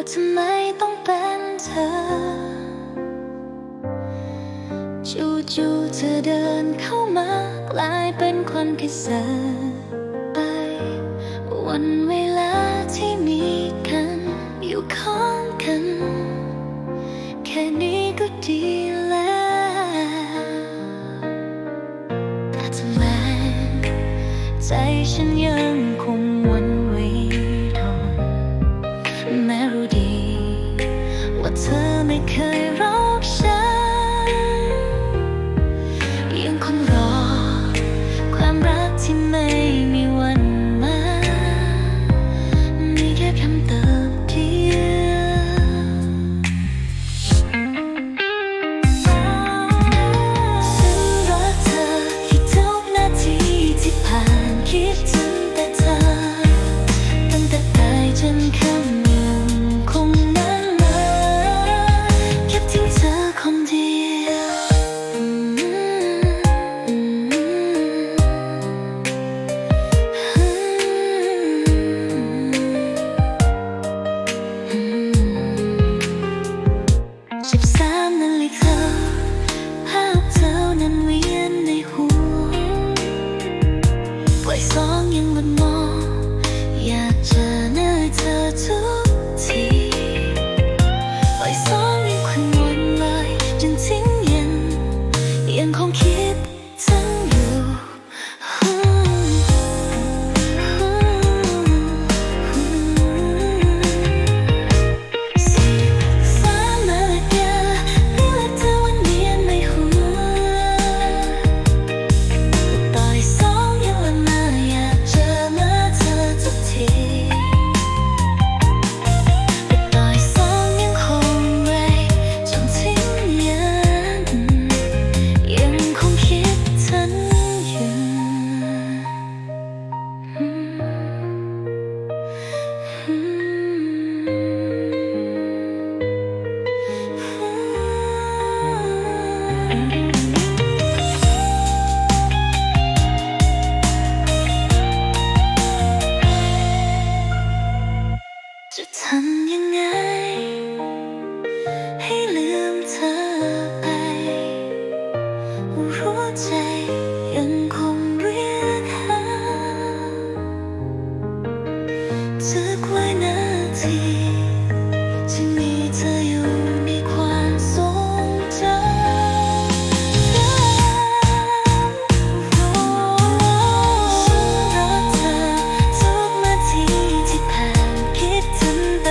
ว่าทำไมต้องเป็นเธอ จู่ๆเธอเดินเข้ามากลายเป็นคนพิเศษไป วันเวลาที่มีกัน อยู่ของกัน แค่นี้ก็ดีแล้วแต่ทำไมใจฉันยังคง คนรอ ความรักที่ไม่ 走 จะทำยังไง ให้ลืมเธอไป รู้ใจยังคงเรียกหาจะกไว้นาที